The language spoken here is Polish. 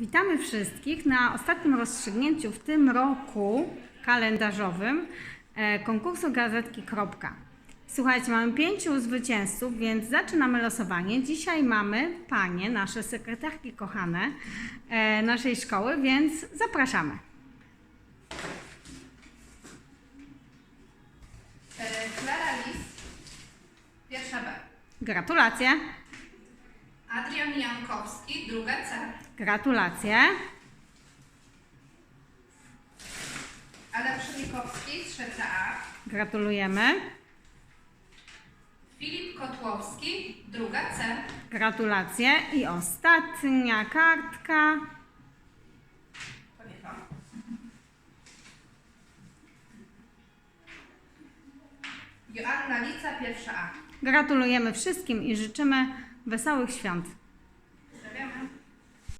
Witamy wszystkich na ostatnim rozstrzygnięciu w tym roku kalendarzowym e, konkursu gazetki. Kropka. Słuchajcie, mamy pięciu zwycięzców, więc zaczynamy losowanie. Dzisiaj mamy panie, nasze sekretarki kochane e, naszej szkoły, więc zapraszamy. E, Klara Lis, pierwsza B. Gratulacje, Adrian Jankowski, druga C. gratulacje, Adam Szylikowski, trzecia A. gratulujemy, Filip Kotłowski, druga C. gratulacje i ostatnia kartka. Joanna Lica, pierwsza A. Gratulujemy wszystkim i życzymy wesołych świąt.